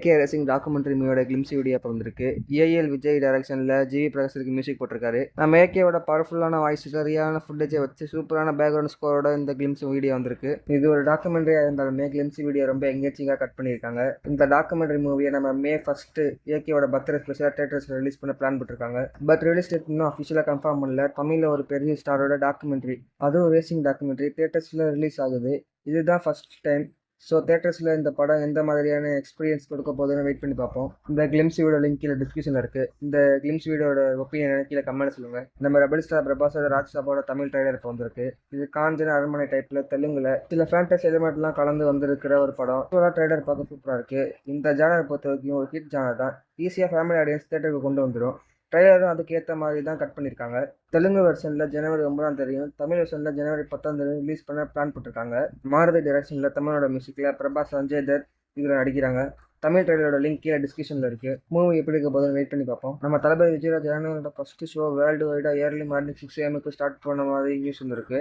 AK racing documentary மூவியோட glimpse video இப்போ வந்திருக்கு. ஏஎல் விஜய் டைரக்ஷனில் ஜிவி பிரகாஷருக்கு மியூசிக் போட்டிருக்காரு. நம்ம ஏகேவோட பவர்ஃபுல்லான வாய்ஸ் சரியான ஃபுட்டேஜை வச்சு சூப்பரான பேக்ரவுண்ட் ஸ்கோரோட இந்த கிளிம்ஸ் வீடியோ வந்திருக்கு. இது ஒரு டாக்குமெண்ட்ரியாக இருந்தாலுமே கிளிம்ஸ் வீடியோ ரொம்ப எங்கேஜிங்காக கட் பண்ணியிருக்காங்க. இந்த டாக்குமெண்ட்ரி மூவியை நம்ம மே ஃபஸ்ட்டு ஏகேவோட பர்த்டே ஸ்பெஷலாக தேட்டர்ஸில் ரிலீஸ் பண்ண பிளான் போட்டிருக்காங்க. பட் ரிலீஸ் டேட் இன்னும் அஃபிஷியலாக கன்ஃபார்ம் பண்ணல. தமிழில் ஒரு பெரிய ஸ்டாரோட டாக்குமெண்ட்ரி அதுவும் ரேசிங் டாக்குமெண்ட்ரி தேட்டர்ஸில் ரிலீஸ் ஆகுது. இதுதான் ஃபர்ஸ்ட் டைம் ஸோ தேட்டர்ஸில் இந்த படம் எந்த மாதிரியான எக்ஸ்பீரியன்ஸ் கொடுக்க போகுதுன்னு வெயிட் பண்ணி பார்ப்போம். இந்த கிளிம்ஸ் வீடியோ லிங்க் கீழே டிஸ்கிரிப்ஷனில் இருக்குது இந்த கிளிம்ஸ் வீடியோட ஒப்பீனியன் கீழே கமெண்ட் சொல்லுங்கள் நம்ம ரெபல் ஸ்டார் பிரபாஸோட ராஜ்சாபோட தமிழ் ட்ரைலர் இப்போ வந்திருக்கு. இது காஞ்சன அரண்மனை டைப்பில் தெலுங்கில். சில ஃபேண்டஸ் எலிமெண்ட்லாம் கலந்து வந்திருக்கிற ஒரு படம். சூப்பராக ட்ரைலர் பார்க்க சூப்பராக இருக்குது இந்த ஜானர் பொறுத்த வரைக்கும் ஒரு ஹிட் ஜானர் தான். ஈஸியாக ஃபேமிலி ஆடியன்ஸ் தேட்டருக்கு கொண்டு வந்துடும் ட்ரைலரும் அதுக்கேற்ற மாதிரி தான் கட் பண்ணியிருக்காங்க தெலுங்கு வெர்ஷனில் ஜனவரி ஒன்பதாம் தேதியும் தமிழ் வெர்ஷனில் ஜனவரி பத்தாம் தேதி ரிலீஸ் பண்ண பிளான் போட்டிருக்காங்க. மாருதி டைரக்ஷனில் தமிழோட மியூசிக்கில் பிரபாஸ் சஞ்சய் தர் இதில் நடிக்கிறாங்க. தமிழ் ட்ரெயிலரோட லிங்க் கீழே டிஸ்கிரிப்ஷனில் இருக்குது மூவி எப்படி இருக்க போதும் வெயிட் பண்ணி பார்ப்போம். நம்ம தளபதி விஜயராஜ் ஜனவரியோட ஃபஸ்ட்டு ஷோ வேர்ல்டு வைடாக இயர்லி மார்னிங் சிக்ஸ் ஏஎம்க்கு ஸ்டார்ட் பண்ண மாதிரி நியூஸ் வந்துருக்கு.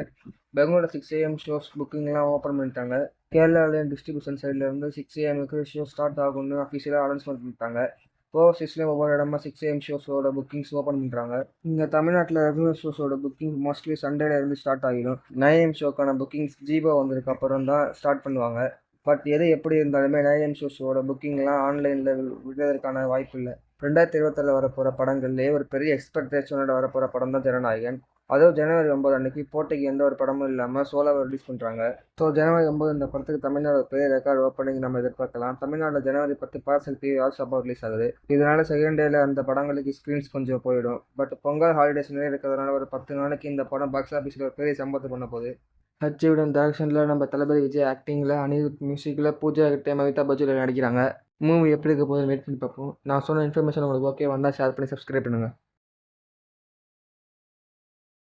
பெங்களூர் சிக்ஸ் ஏஎம் ஷோஸ் புக்கிங்லாம் ஓப்பன் பண்ணிட்டாங்க. கேரளாவிலேயும் டிஸ்ட்ரிபியூஷன் சைட்லேருந்து சிக்ஸ் ஏஎம்க்கு ஷோ ஸ்டார்ட் ஆகும்னு அஃபிஷியலாக அனௌன்ஸ்மெண்ட் பண்ணிட்டாங்க. ஓவர்சீஸ்லேயும் ஒவ்வொரு இடமா சிக்ஸ் ஏஎம் ஷோஸோட புக்கிங்ஸ் ஓப்பன் பண்ணுறாங்க இங்கே தமிழ்நாட்டில் ரெகுலர் ஷோஸோட புக்கிங் மோஸ்ட்லி சண்டேல இருந்து ஸ்டார்ட் ஆகிடும். நைன் எம் ஷோக்கான புக்கிங்ஸ் ஜீபோ வந்ததுக்கு அப்புறம் தான் ஸ்டார்ட் பண்ணுவாங்க. பட் எது எப்படி இருந்தாலுமே நைன் எம் ஷோஸோட புக்கிங்லாம் ஆன்லைனில் விடுறதுக்கான வாய்ப்பு இல்லை. ரெண்டாயிரத்தி இருபத்தில் வரப்போகிற படங்கள்லேயே ஒரு பெரிய எக்ஸ்பெக்டேஷனோட வரப்போகிற படம் தான் ஜனநாயகன். அதுவும் ஜனவரி ஒன்பது அன்னைக்கு போட்டிக்கு எந்த ஒரு படமும் இல்லாமல் சோலாவை ரிலீஸ் பண்ணுறாங்க ஸோ ஜனவரி ஒன்பது இந்த படத்துக்கு தமிழ்நாடு பெரிய ரெக்கார்டு ஓப்பனிங் நம்ம எதிர்பார்க்கலாம். தமிழ்நாடு ஜனவரி பத்து பார்சல் பி ஆல் சப்பா ரிலீஸ் ஆகுது. இதனால செகண்ட் டேல அந்த படங்களுக்கு ஸ்க்ரீன்ஸ் கொஞ்சம் போயிடும். பட் பொங்கல் ஹாலிடேஸ் நிறைய இருக்கிறதுனால ஒரு பத்து நாளைக்கு இந்த படம் பாக்ஸ் ஆஃபீஸில் ஒரு பெரிய சம்பவத்தை பண்ண போகுது. ஹச்சியுடன் டேரக்ஷனில் நம்ம தளபதி விஜய் ஆக்டிங்கில் அனிருத் மியூசிக்கில் பூஜா கிட்டே அமிதா பஜ்ஜில் நடிக்கிறாங்க. மூவி எப்படி இருக்க போதும் வெயிட் பண்ணி பார்ப்போம். நான் சொன்ன இன்ஃபர்மேஷன் உங்களுக்கு ஓகே வந்தால் ஷேர் பண்ணி சப்ஸ்கிரைப் பண்ணுங்கள்